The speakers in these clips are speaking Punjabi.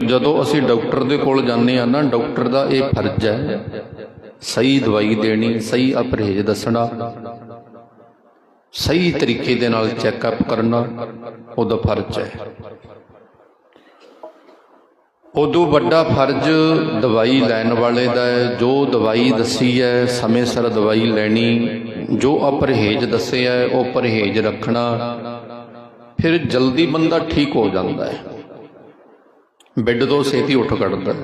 ਜਦੋਂ ਅਸੀਂ ਡਾਕਟਰ ਦੇ ਕੋਲ ਜਾਂਦੇ ਆ ਨਾ, ਡਾਕਟਰ ਦਾ ਇਹ ਫਰਜ਼ ਹੈ, ਸਹੀ ਦਵਾਈ ਦੇਣੀ, ਸਹੀ ਅਪਰਹੇਜ਼ ਦੱਸਣਾ, ਸਹੀ ਤਰੀਕੇ ਦੇ ਨਾਲ ਚੈੱਕਅਪ ਕਰਨਾ, ਉਹਦਾ ਫਰਜ਼ ਹੈ। ਉਦੋਂ ਵੱਡਾ ਫਰਜ਼ ਦਵਾਈ ਲੈਣ ਵਾਲੇ ਦਾ ਹੈ, ਜੋ ਦਵਾਈ ਦੱਸੀ ਹੈ, ਸਮੇਂ ਸਿਰ ਦਵਾਈ ਲੈਣੀ, ਜੋ ਅਪਰਹੇਜ਼ ਦੱਸਿਆ ਹੈ, ਉਹ ਪਰਹੇਜ਼ ਰੱਖਣਾ, ਫਿਰ ਜਲਦੀ ਬੰਦਾ ਠੀਕ ਹੋ ਜਾਂਦਾ ਹੈ। ਬੈੱਡ ਤੋਂ ਛੇਤੀ ਉੱਠ ਖੜਦਾ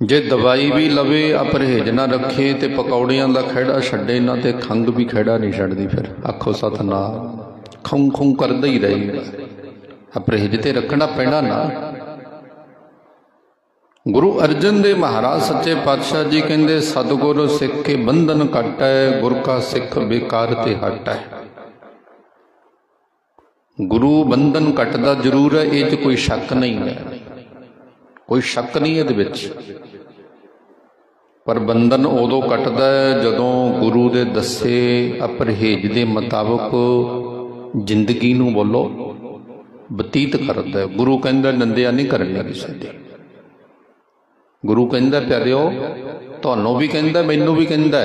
ਜੇ ਦਵਾਈ ਵੀ ਲਵੇ, ਅਪਰਹੇਜ਼ ਨਾ ਰੱਖੇ ਤੇ ਪਕੌੜਿਆਂ ਦਾ ਖਹਿੜਾ ਛੱਡੇ, ਨਾ ਤੇ ਖੰਗ ਵੀ ਖਹਿੜਾ ਨਹੀਂ ਛੱਡਦੀ ਫਿਰ। ਆਖੋ, ਸਤਨਾਮ ਖੁੰ ਖੁੰ ਕਰਦਾ ਹੀ ਰਹੇਗਾ ਅਪਰਹੇਜ਼ ਤੇ ਰੱਖਣਾ ਪੈਣਾ ਨਾ। ਗੁਰੂ ਅਰਜਨ ਦੇਵ ਮਹਾਰਾਜ ਸੱਚੇ ਪਾਤਸ਼ਾਹ ਜੀ ਕਹਿੰਦੇ, ਸਤਿਗੁਰ ਸਿੱਖ ਕੇ ਬੰਧਨ ਕੱਟੈ ਗੁਰ ਕਾ ਸਿੱਖ ਬੇਕਾਰ ਤੇ ਹਟੈ। ਗੁਰੂ ਬੰਧਨ ਕੱਟਦਾ ਜ਼ਰੂਰ ਹੈ, ਇਹ 'ਚ ਕੋਈ ਸ਼ੱਕ ਨਹੀਂ ਹੈ। ਕੋਈ ਸ਼ੱਕ ਨਹੀਂ ਇਹਦੇ ਵਿੱਚ। ਪਰ ਬੰਧਨ ਉਦੋਂ ਕੱਟਦਾ ਜਦੋਂ ਗੁਰੂ ਦੇ ਦੱਸੇ ਅਪਰਹੇਜ ਦੇ ਮੁਤਾਬਕ ਜ਼ਿੰਦਗੀ ਨੂੰ ਬੋਲੋ ਬਤੀਤ ਕਰਦਾ ਗੁਰੂ ਕਹਿੰਦਾ, ਨੰਦਿਆ ਨਹੀਂ ਕਰਨੀ ਕਿਸੇ ਦੀ ਗੁਰੂ ਕਹਿੰਦਾ, ਪਿਆਰਿਓ, ਤੁਹਾਨੂੰ ਵੀ ਕਹਿੰਦਾ, ਮੈਨੂੰ ਵੀ ਕਹਿੰਦਾ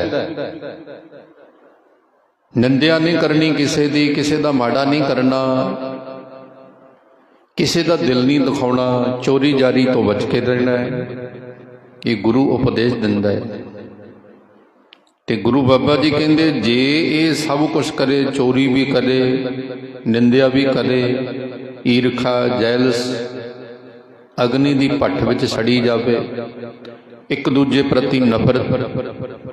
ਨਿੰਦਿਆ ਨਹੀਂ ਕਰਨੀ ਕਿਸੇ ਦੀ, ਕਿਸੇ ਦਾ ਮਾੜਾ ਨਹੀਂ ਕਰਨਾ, ਕਿਸੇ ਦਾ ਦਿਲ ਨਹੀਂ ਦਿਖਾਉਣਾ, ਚੋਰੀ ਜਾਰੀ ਤੋਂ ਬਚ ਕੇ ਰਹਿਣਾ ਹੈ ਇਹ ਗੁਰੂ ਉਪਦੇਸ਼ ਦਿੰਦਾ ਹੈ। ਤੇ ਗੁਰੂ ਬਾਬਾ ਜੀ ਕਹਿੰਦੇ, ਜੇ ਇਹ ਸਭ ਕੁਝ ਕਰੇ, ਚੋਰੀ ਵੀ ਕਰੇ, ਨਿੰਦਿਆ ਵੀ ਕਰੇ, ਈਰਖਾ, ਜੈਲਸ, ਅਗਨੀ ਦੀ ਭੱਠ ਵਿੱਚ ਸੜੀ ਜਾਵੇ, ਇੱਕ ਦੂਜੇ ਪ੍ਰਤੀ ਨਫ਼ਰਤ,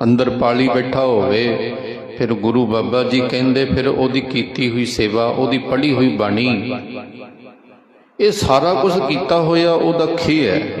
ਅੰਦਰ ਪਾਲੀ ਬੈਠਾ ਹੋਵੇ ਫਿਰ ਗੁਰੂ ਬਾਬਾ ਜੀ ਕਹਿੰਦੇ, ਫਿਰ ਉਹਦੀ ਕੀਤੀ ਹੋਈ ਸੇਵਾ, ਉਹਦੀ ਪੜ੍ਹੀ ਹੋਈ ਬਾਣੀ। ਇਹ ਸਾਰਾ ਕੁਝ ਕੀਤਾ ਹੋਇਆ ਉਹਦਾ ਖੀ ਹੈ।